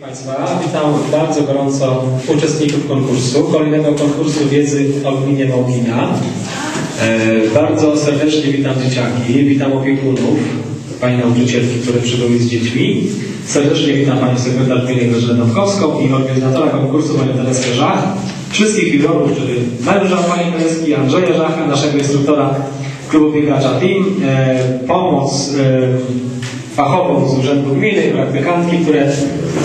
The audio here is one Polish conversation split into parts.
Państwa, witam bardzo gorąco uczestników konkursu, kolejnego konkursu wiedzy o gminie Małkina. E, bardzo serdecznie witam dzieciaki, witam opiekunów, Pani nauczycielki, które przybyły z dziećmi. Serdecznie witam Panią sekretarz gminy Grażynę i organizatora konkursu Panią Tereskę Żach. Wszystkich jurorów, czyli męża Pani Tereski, Andrzeja Żacha, naszego instruktora klubu biegacza Team. E, pomoc e, fachową z Urzędu Gminy, praktykantki, które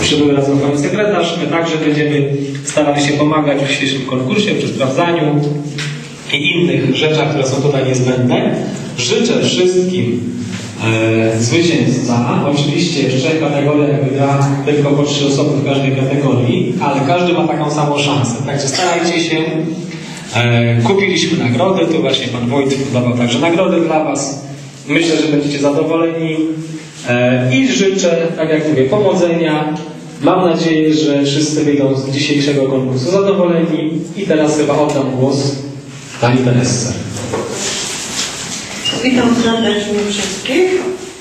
przybyły razem z Panią Sekretarz. My także będziemy starali się pomagać w dzisiejszym konkursie przy sprawdzaniu i innych rzeczach, które są tutaj niezbędne. Życzę wszystkim e, zwycięzca. Oczywiście w trzech kategoriach wygra tylko po trzy osoby w każdej kategorii, ale każdy ma taką samą szansę. Także starajcie się. E, kupiliśmy nagrody, tu właśnie Pan Wojt dawał także nagrody dla Was. Myślę, że będziecie zadowoleni e, i życzę, tak jak mówię, powodzenia. Mam nadzieję, że wszyscy wyjdą z dzisiejszego konkursu zadowoleni i teraz chyba oddam głos Pani Teresce. Witam serdecznie wszystkich,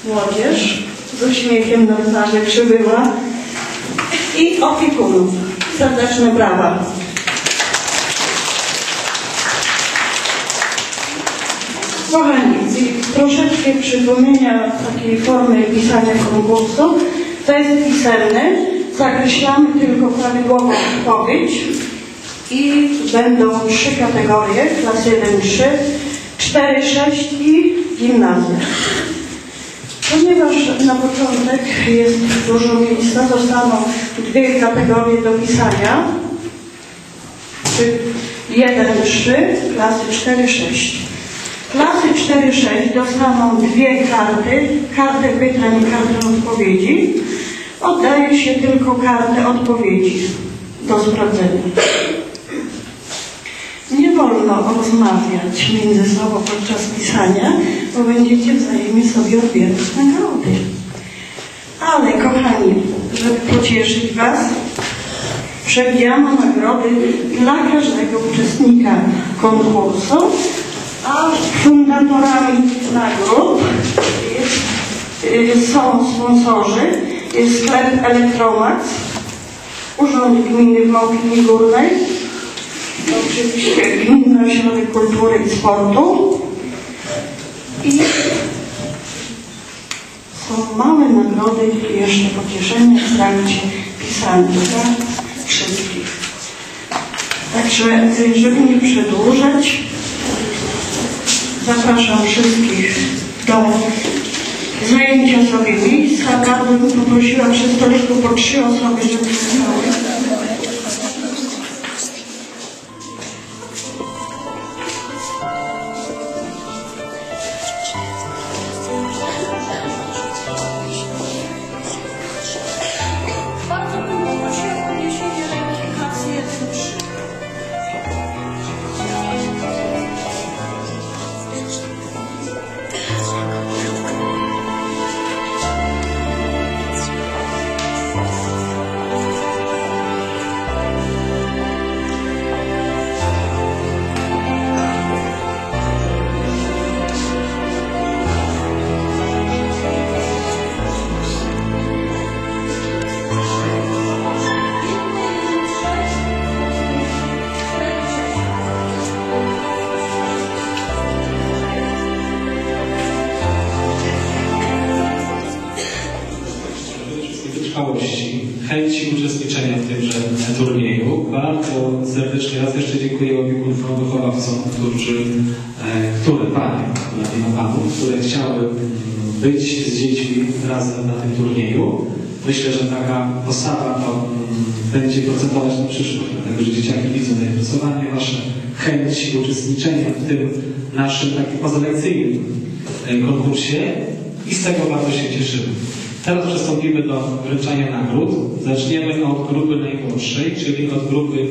młodzież z uśmiechem na twarzy przybyła i opiekunów. Serdeczne brawa. Kochani, troszeczkę przypomnienia takiej formy pisania konkursu. To jest pisemny. Zakreślamy tylko prawidłową odpowiedź i będą trzy kategorie, klas 1-3, 4-6 i gimnazjum. Ponieważ na początek jest dużo miejsca, zostaną dwie kategorie do pisania. 1-3, klasy 4-6. Klasy 4-6 dostaną dwie karty, kartę pytań i kartę odpowiedzi. Oddaje się tylko kartę odpowiedzi do sprawdzenia. Nie wolno rozmawiać między sobą podczas pisania, bo będziecie wzajemnie sobie odbierać nagrody. Ale kochani, żeby pocieszyć Was, przewijamy nagrody dla każdego uczestnika konkursu, a fundatorami nagród są sponsorzy, jest sklep Elektromax, Urząd Gminy w Małkinie Górnej, oczywiście Gminny Ośrodek Kultury i Sportu. I są małe nagrody i jeszcze pocieszenie w trakcie pisania dla wszystkich. Także, żeby nie przedłużać, zapraszam wszystkich do zajęcia sobie miejsca. Bardzo bym poprosiła przy stoliku po trzy osoby, żeby zostały. Chęci uczestniczenia w tymże turnieju. Bardzo serdecznie raz jeszcze dziękuję opiekunom wychowawcom, którzy, e, które panie, nie ma panów, które chciały mm, być z dziećmi razem na tym turnieju. Myślę, że taka postawa to mm, będzie procentować na przyszłość, dlatego że dzieciaki widzą zainteresowanie, wasze chęci uczestniczenia w tym naszym takim pozalekcyjnym e, konkursie i z tego bardzo się cieszymy. Teraz przystąpimy do wręczania nagród. Zaczniemy od grupy najmłodszej, czyli od grupy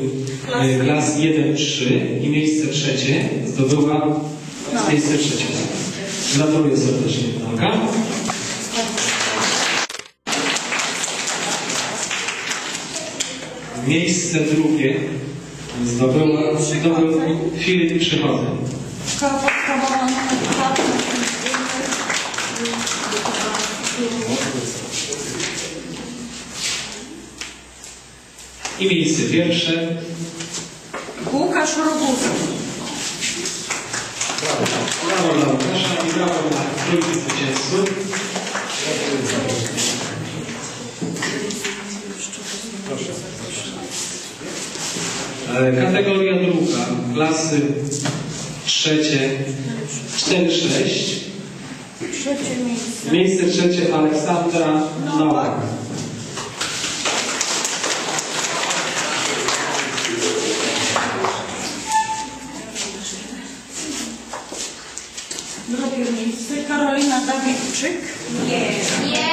e, klas 1-3 i miejsce trzecie zdobyła miejsce trzecie. Gratuluję serdecznie, Blanka. Miejsce drugie zdobyła, zdobył Filip Przychodzeń. Szkoła podstawowa numer 2. I miejsce pierwsze. Łukasz Roguski. Brawo dla Łukasza i brawo dla trójki zwycięzców. E, Kategoria druga, klasy trzecie, 4-6. Trzecie miejsce. Miejsce trzecie Aleksandra Nowak. Drugie miejsce Karolina Dawidczyk. Nie. Nie,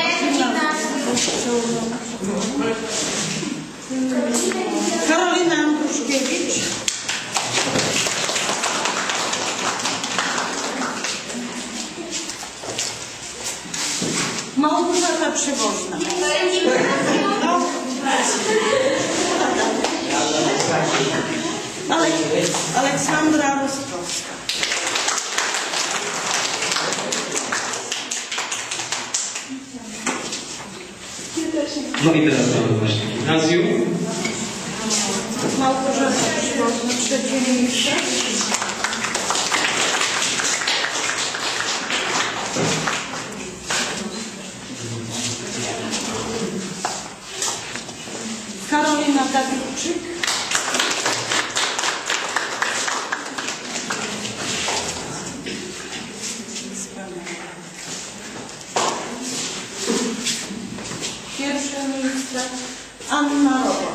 Karolina Andruszkiewicz. Małgorzata Przewoźna. Ale, Aleksandra Rostrowska. No i teraz mamy właśnie gimnazjum. Małgorzata Przewoźna, trzecie Dawidczyk. Pierwsze miejsce Anna Rowa.